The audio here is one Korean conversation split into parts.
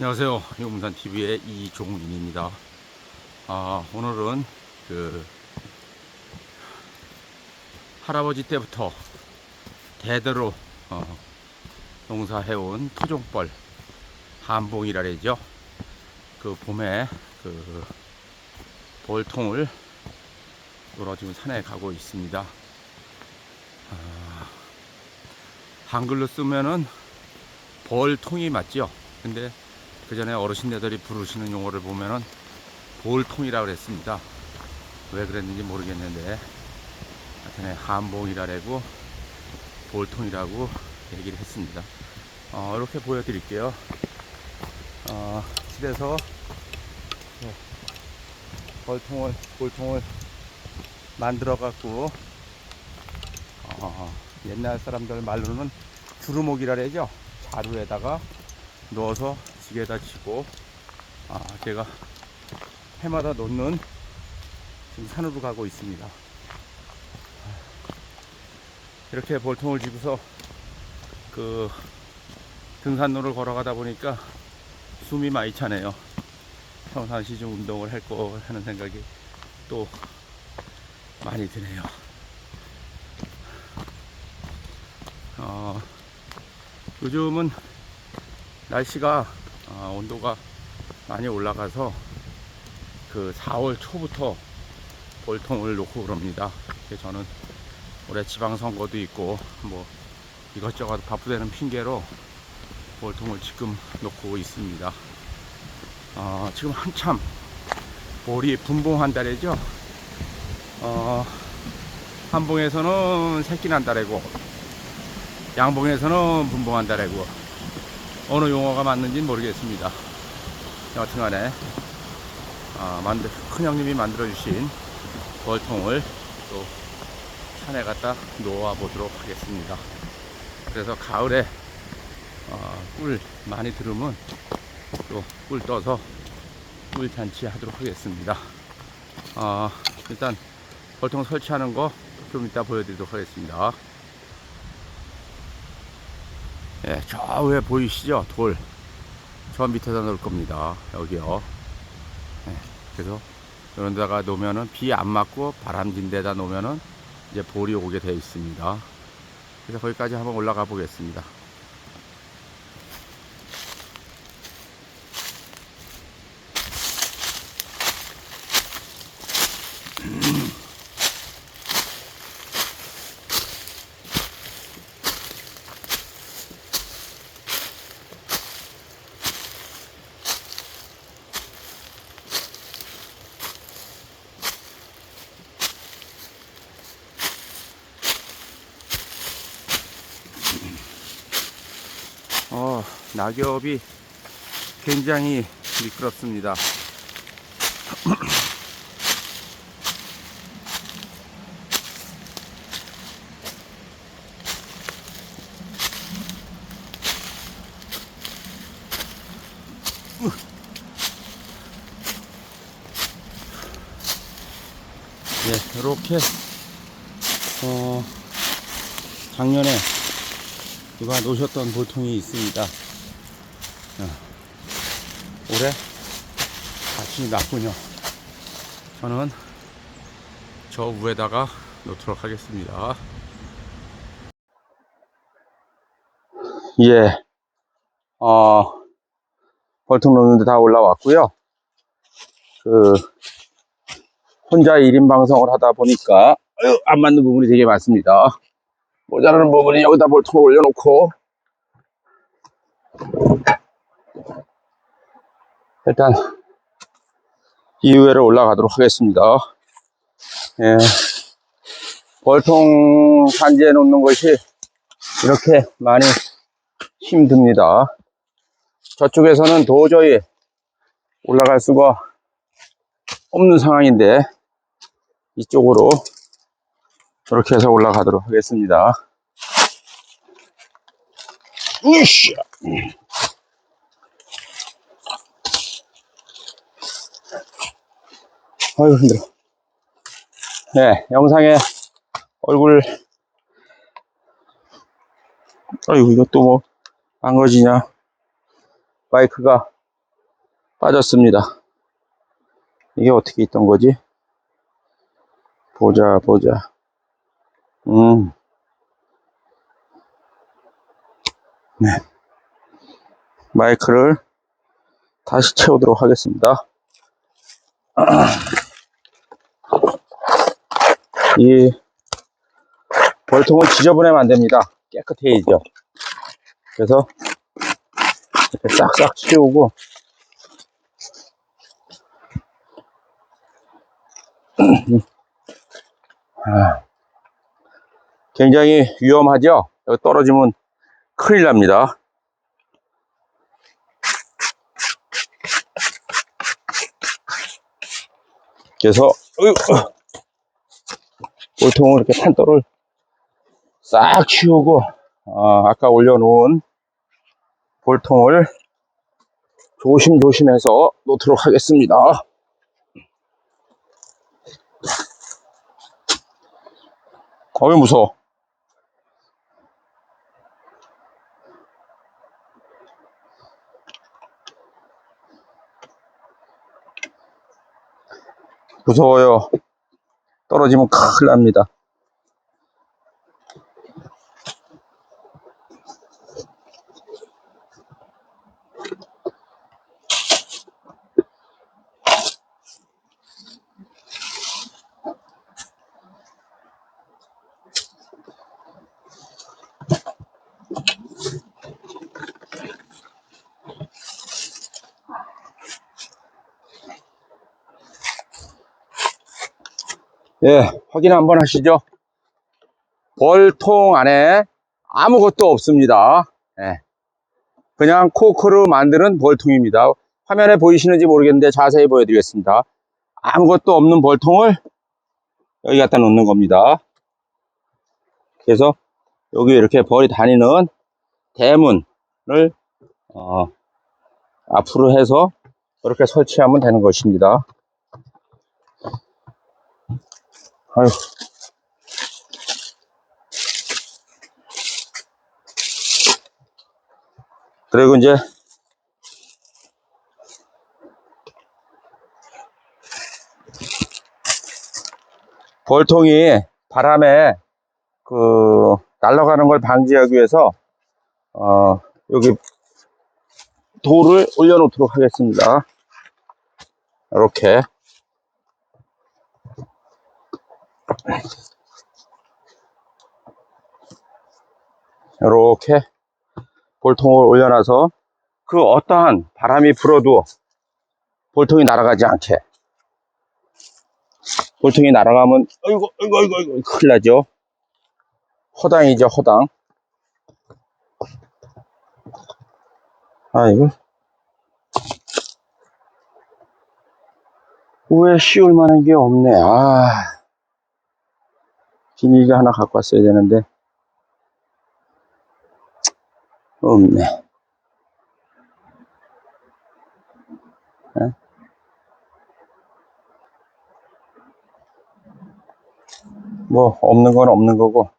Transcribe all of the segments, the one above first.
안녕하세요. 용문산 TV의 이종민입니다. 아, 오늘은 그 할아버지 때부터 대대로 어, 농사해온 토종벌 한봉이라 그러죠. 그 봄에 그 볼통을 놀아 지금 산에 가고 있습니다. 아, 한글로 쓰면은 벌통이 맞죠. 근데 그 전에 어르신네들이 부르시는 용어를 보면은 볼통이라고 그랬습니다. 왜 그랬는지 모르겠는데 하여튼 한봉이라고 볼통이라고 얘기를 했습니다. 어, 이렇게 보여드릴게요. 어, 집에서 네, 벌통을 볼통을 만들어 갖고 어, 옛날 사람들 말로는 두루목이라 그러죠. 자루에다가 넣어서 지게다 치고 아, 제가 해마다 놓는 지금 산으로 가고 있습니다. 이렇게 볼통을 쥐고서 그 등산로를 걸어가다 보니까 숨이 많이 차네요. 평상시 좀 운동을 할 거 하는 생각이 또 많이 드네요. 어, 요즘은 날씨가 아, 온도가 많이 올라가서 그 4월 초부터 볼통을 놓고 그럽니다. 저는 올해 지방선거도 있고 뭐 이것저것 바쁘다는 핑계로 볼통을 지금 놓고 있습니다. 아, 지금 한참 볼이 분봉한 달이죠. 어, 한봉에서는 새끼 난 달이고 양봉에서는 분봉한 달이고 어느 용어가 맞는지는 모르겠습니다. 여하튼간에 아, 만들 큰 형님이 만들어 주신 벌통을 또 산에 갖다 놓아 보도록 하겠습니다. 그래서 가을에 어, 꿀 많이 들으면 또 꿀 떠서 꿀 잔치 하도록 하겠습니다. 아, 일단 벌통 설치하는 거 좀 이따 보여드리도록 하겠습니다. 예, 저 위에 보이시죠? 돌. 저 밑에다 놓을 겁니다. 여기요. 예, 그래서 이런 데다가 놓으면은 비 안 맞고 바람진 데다 놓으면은 이제 볼이 오게 되어 있습니다. 그래서 거기까지 한번 올라가 보겠습니다. 어, 낙엽이 굉장히 미끄럽습니다. 네, 이렇게 어, 작년에 누가 놓으셨던 보통이 있습니다. 어, 올해 같이 났군요. 저는 저 위에다가 놓도록 하겠습니다. 예, 어, 벌통 놓는데 다 올라왔고요. 그, 혼자 1인 방송을 하다 보니까, 안 맞는 부분이 되게 많습니다. 모자라는 부분이 여기다 볼통을 올려놓고 일단 이후에를 올라가도록 하겠습니다. 예. 볼통 산지에 놓는 것이 이렇게 많이 힘듭니다. 저쪽에서는 도저히 올라갈 수가 없는 상황인데 이쪽으로 이렇게 해서 올라가도록 하겠습니다. 으쌰! 아유, 힘들어. 네, 영상에 얼굴, 아유, 이것도 뭐, 망가지냐. 마이크가 빠졌습니다. 이게 어떻게 있던 거지? 보자, 보자. 음. 네. 마이크를 다시 채우도록 하겠습니다. 이 벌통을 지저분하면 안 됩니다. 깨끗해야죠. 그래서 이렇게 싹싹 치우고 아, 굉장히 위험하죠? 여기 떨어지면 큰일 납니다. 그래서 어휴, 볼통을 이렇게 판도를 싹 치우고 아, 아까 올려놓은 볼통을 조심조심해서 놓도록 하겠습니다. 어이 무서워. 무서워요. 떨어지면 큰일 납니다. 예, 확인 한번 하시죠. 벌통 안에 아무것도 없습니다. 예. 그냥 코크로 만드는 벌통입니다. 화면에 보이시는지 모르겠는데 자세히 보여드리겠습니다. 아무것도 없는 벌통을 여기 갖다 놓는 겁니다. 그래서 여기 이렇게 벌이 다니는 대문을 어, 앞으로 해서 이렇게 설치하면 되는 것입니다. 아유. 그리고 이제 벌통이 바람에 그 날아가는 걸 방지하기 위해서 어 여기 돌을 올려놓도록 하겠습니다. 이렇게 이렇게 볼통을 올려놔서 그 어떠한 바람이 불어도 볼통이 날아가지 않게. 볼통이 날아가면 어이구 어이구 어이구 어이구 큰일 나죠. 허당이죠 허당. 아이고. 왜 씌울 만한 게 없네. 아 비닐기 하나 갖고 왔어야 되는데 없네. 에? 뭐 없는 건 없는 거고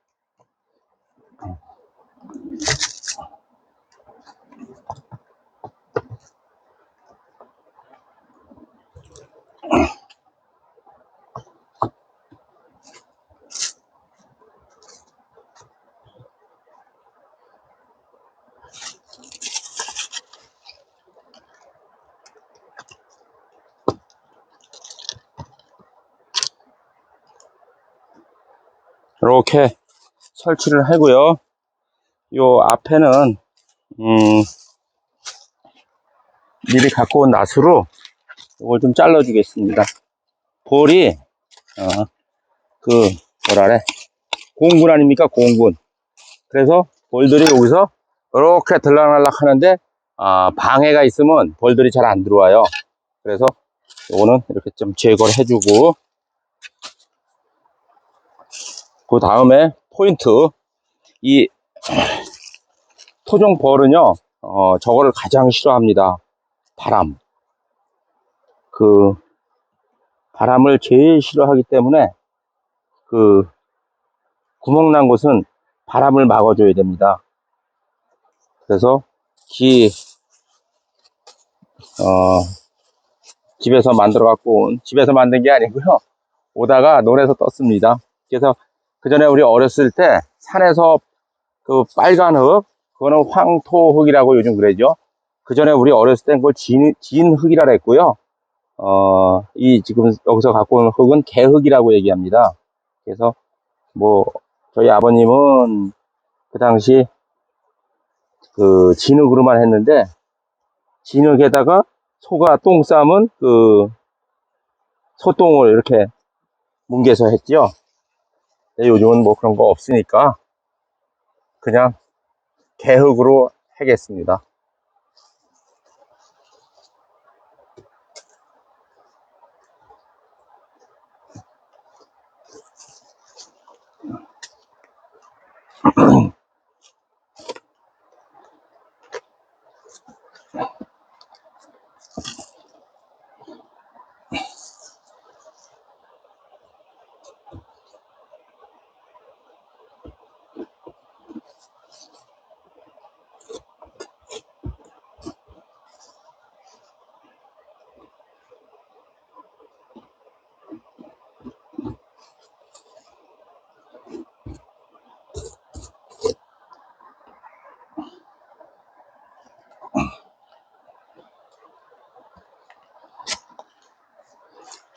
이렇게 설치를 하고요. 요 앞에는 음, 미리 갖고 온 낫으로 이걸 좀 잘라 주겠습니다. 볼이 어, 그 뭐라래 공군 아닙니까 공군. 그래서 볼들이 여기서 이렇게 들락날락 하는데 아, 방해가 있으면 볼들이 잘 안 들어와요. 그래서 요거는 이렇게 좀 제거를 해주고 그 다음에 포인트 이 토종 벌은요 어 저거를 가장 싫어합니다 바람 그 바람을 제일 싫어하기 때문에 그 구멍 난 곳은 바람을 막아줘야 됩니다 그래서 기 어, 집에서 만들어 갖고 온, 집에서 만든 게 아니고요. 오다가 논에서 떴습니다. 그래서 그 전에 우리 어렸을 때 산에서 그 빨간 흙, 그거는 황토흙이라고 요즘 그러죠. 그 전에 우리 어렸을 땐 그걸 진, 진 흙이라 그랬고요. 어, 이 지금 여기서 갖고 온 흙은 개흙이라고 얘기합니다. 그래서 뭐 저희 아버님은 그 당시 그 진흙으로만 했는데 진흙에다가 소가 똥 싸면 그 소똥을 이렇게 뭉개서 했죠. 근데 요즘은 뭐 그런 거 없으니까 그냥 개흙으로 하겠습니다.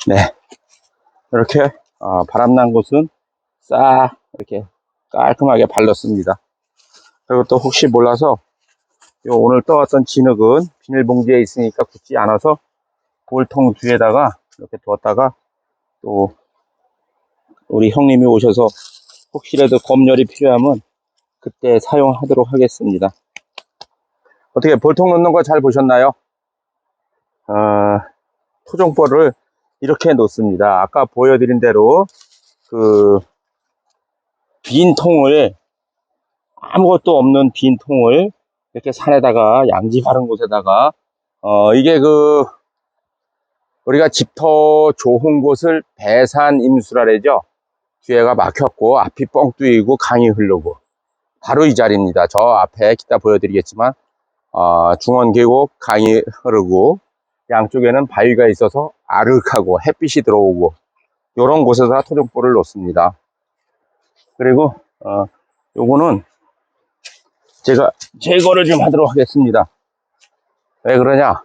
네. 이렇게 어, 바람난 곳은 싹 이렇게 깔끔하게 발랐습니다. 그리고 또 혹시 몰라서 요 오늘 떠왔던 진흙은 비닐봉지에 있으니까 굳지 않아서 볼통 뒤에다가 이렇게 두었다가 또 우리 형님이 오셔서 혹시라도 검열이 필요하면 그때 사용하도록 하겠습니다. 어떻게 볼통 넣는 거 잘 보셨나요? 어, 토종벌을 이렇게 놓습니다. 아까 보여드린 대로 그 빈 통을 아무것도 없는 빈 통을 이렇게 산에다가 양지 바른 곳에다가 어 이게 그 우리가 집터 좋은 곳을 배산 임수라래죠. 뒤에가 막혔고 앞이 뻥 뚫리고 강이 흐르고 바로 이 자리입니다. 저 앞에 기타 보여드리겠지만 어, 중원 계곡 강이 흐르고 양쪽에는 바위가 있어서 아늑하고 햇빛이 들어오고 이런 곳에다 토종볼을 놓습니다. 그리고 어, 요거는 제가 제거를 좀 하도록 하겠습니다. 왜 그러냐?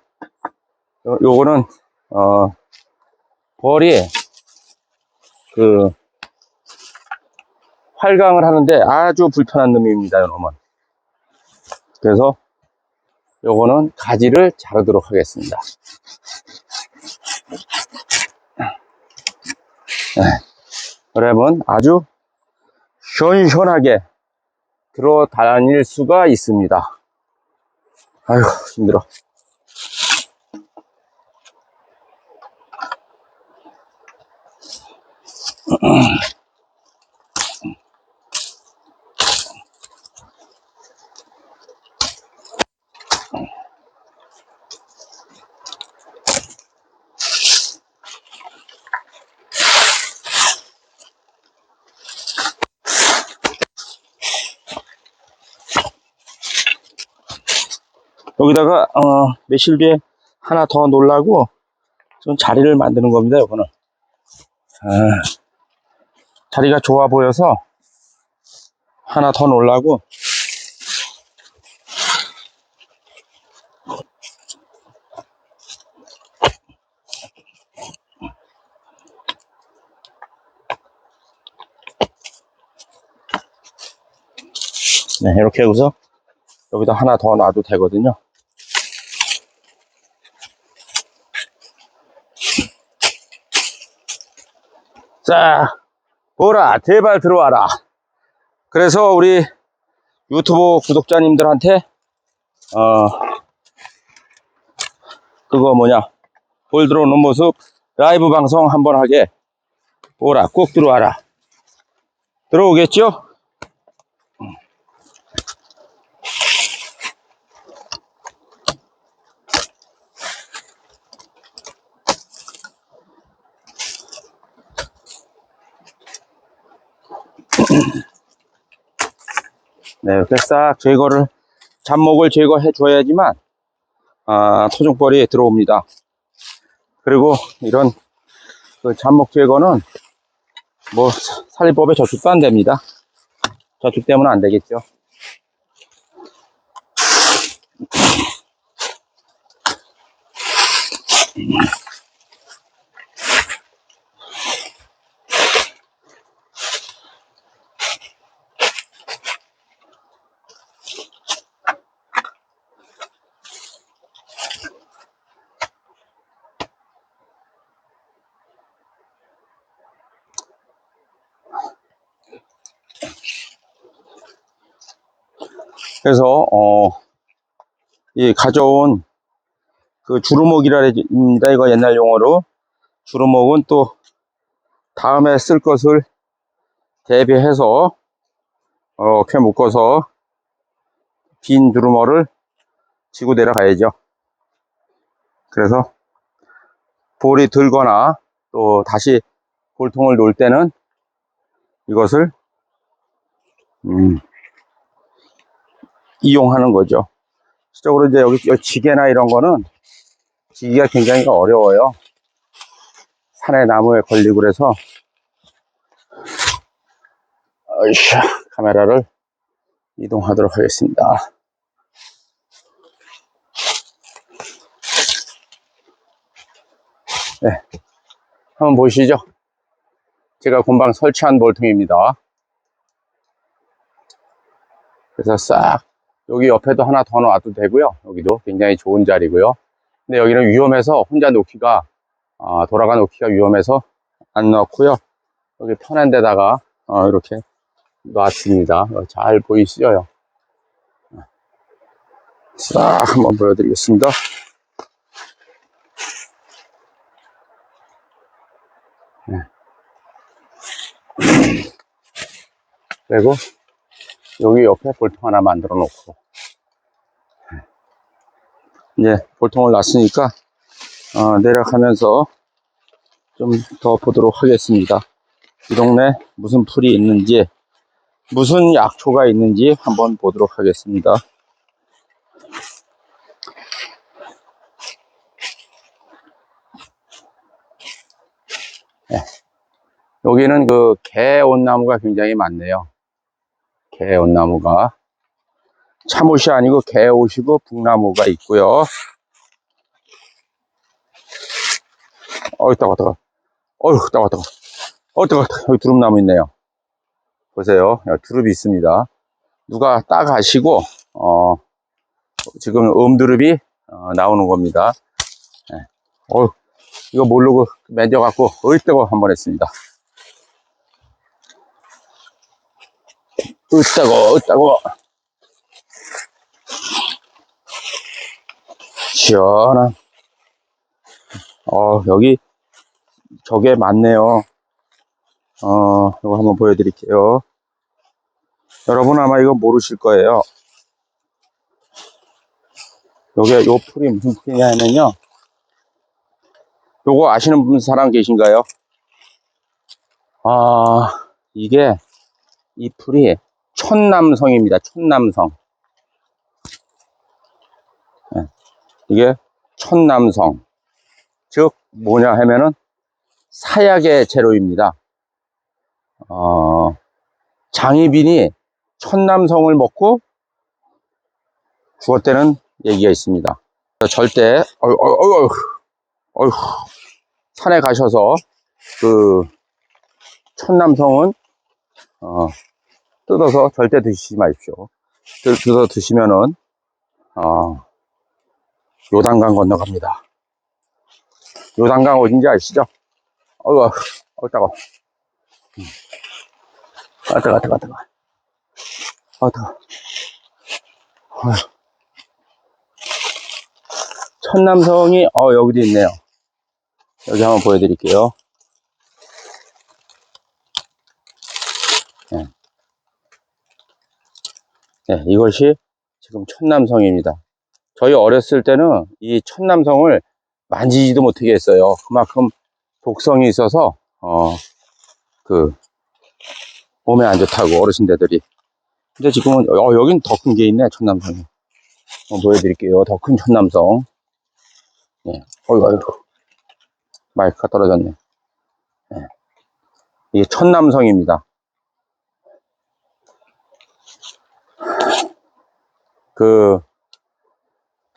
요, 요거는 어, 벌이 그 활강을 하는데 아주 불편한 놈입니다. 요놈은. 그래서 요거는 가지를 자르도록 하겠습니다. 네. 그러면 아주 시원시원하게 들어 다닐 수가 있습니다. 아이고, 힘들어. 여기다가 어, 매실비에 하나 더 놓으려고 좀 자리를 만드는 겁니다. 이거는 아, 자리가 좋아 보여서 하나 더 놓으려고 네, 이렇게 해서 여기다 하나 더 놔도 되거든요. 자, 보라, 제발 들어와라. 그래서 우리 유튜브 구독자님들한테, 어, 그거 뭐냐, 볼 들어오는 모습 라이브 방송 한번 하게. 보라, 꼭 들어와라. 들어오겠죠? 네, 이렇게 싹 제거를, 잡목을 제거해 줘야지만, 아, 토종벌이 들어옵니다. 그리고 이런 그 잡목 제거는 뭐 사- 살림법에 저축도 안 됩니다. 저축되면 안 되겠죠. 그래서 어, 이 가져온 그 주루목이라 합니다. 이거 옛날 용어로 주루목은 또 다음에 쓸 것을 대비해서 이렇게 묶어서 빈 주루머를 지고 내려가야죠. 그래서 볼이 들거나 또 다시 볼통을 놓을 때는 이것을 음, 이용하는 거죠. 실적으로 이제 여기 지게나 이런 거는 지기가 굉장히 어려워요. 산에 나무에 걸리고 그래서 어이샤 카메라를 이동하도록 하겠습니다. 네, 한번 보시죠. 제가 금방 설치한 볼통입니다. 그래서 싹 여기 옆에도 하나 더 놔도 되고요. 여기도 굉장히 좋은 자리고요. 근데 여기는 위험해서 혼자 놓기가 아, 돌아가 놓기가 위험해서 안 넣고요. 여기 편한 데다가 어, 이렇게 놨습니다. 어, 잘 보이시죠? 싹 한번 보여드리겠습니다. 네. 그리고 여기 옆에 볼통 하나 만들어 놓고 이제 볼통을 놨으니까 어, 내려가면서 좀 더 보도록 하겠습니다. 이 동네 무슨 풀이 있는지 무슨 약초가 있는지 한번 보도록 하겠습니다. 네. 여기는 그 개온나무가 굉장히 많네요. 개온나무가 참옷이 아니고 개옷이고 북나무가 있고요. 어이 따가 따가. 어휴 따가 따가. 어 따가 따가. 여기 두릅나무 있네요. 보세요. 두릅이 있습니다. 누가 따가시고 어 지금 음두릅이 어, 나오는 겁니다. 네. 어휴 이거 모르고 만져갖고 어이 따고 한번 했습니다. 으따고 으따고 시원한. 어 여기 저게 많네요. 어 이거 한번 보여드릴게요. 여러분 아마 이거 모르실 거예요. 요게 요 풀이 무슨 풀이냐면요. 요거 아시는 분 사람 계신가요? 아 이게 이 풀이 천남성입니다. 천남성 이게 천남성. 즉, 뭐냐 하면은 사약의 재료입니다. 어, 장희빈이 천남성을 먹고 죽었다는 얘기가 있습니다. 절대, 어휴, 어휴, 어휴, 산에 가셔서 그 천남성은 어, 뜯어서 절대 드시지 마십시오. 뜯- 뜯어 드시면은 어, 요단강 건너갑니다. 요단강 어딘지 아시죠? 어우, 어, 따가. 아, 따가, 따가, 따가. 아, 따가. 어휴. 천남성이, 어, 여기도 있네요. 여기 한번 보여드릴게요. 네. 네, 이것이 지금 천남성입니다. 저희 어렸을 때는 이 천남성을 만지지도 못하게 했어요. 그만큼 독성이 있어서, 어, 그, 몸에 안 좋다고, 어르신들이. 근데 지금은, 어, 여긴 더 큰 게 있네, 천남성이. 한번 보여드릴게요. 더 큰 천남성. 예. 어이구, 어이구. 마이크가 떨어졌네. 네. 이게 천남성입니다. 그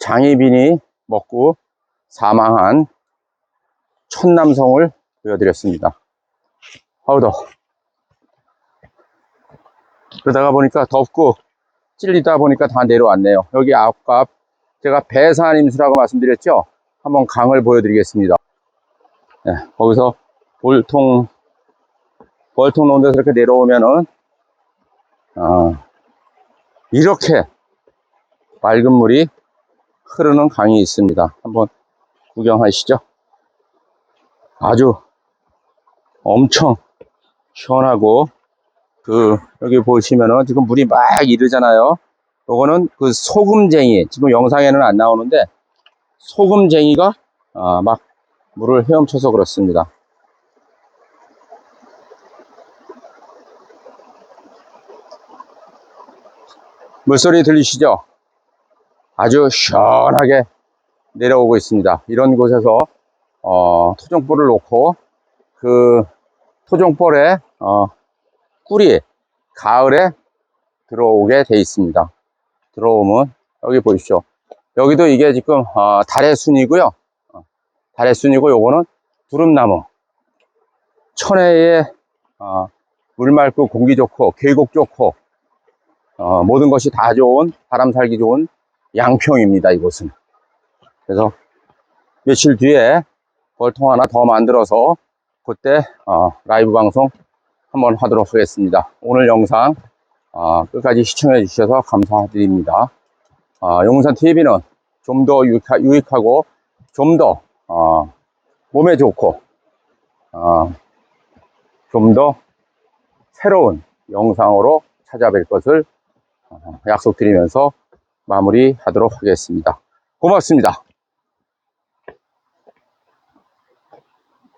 장희빈이 먹고 사망한 천남성을 보여드렸습니다. 아우 더. 그러다가 보니까 덥고 찔리다 보니까 다 내려왔네요. 여기 아까 제가 배산 임수라고 말씀드렸죠. 한번 강을 보여드리겠습니다. 네, 거기서 볼통 벌통 논에서 이렇게 내려오면은 어, 이렇게 맑은 물이 흐르는 강이 있습니다. 한번 구경하시죠. 아주 엄청 시원하고 그 여기 보시면은 지금 물이 막 이르잖아요. 요거는 그 소금쟁이 지금 영상에는 안 나오는데 소금쟁이가 아, 막 물을 헤엄쳐서 그렇습니다. 물소리 들리시죠? 아주 시원하게 내려오고 있습니다. 이런 곳에서 어, 토종볼을 놓고 그 토종볼에 어, 꿀이 가을에 들어오게 돼 있습니다. 들어오면 여기 보십시오. 여기도 이게 지금 어, 달의 순이고요. 어, 달의 순이고 요거는 두릅나무. 천혜에 어, 물 맑고 공기 좋고 계곡 좋고 어, 모든 것이 다 좋은 바람 살기 좋은 양평입니다. 이곳은. 그래서 며칠 뒤에 벌통 하나 더 만들어서 그때 어, 라이브 방송 한번 하도록 하겠습니다. 오늘 영상 어, 끝까지 시청해 주셔서 감사드립니다. 어, 용산 TV는 좀 더 유익하고 좀더 어, 몸에 좋고 어, 좀 더 새로운 영상으로 찾아뵐 것을 어, 약속드리면서 마무리하도록 하겠습니다. 고맙습니다.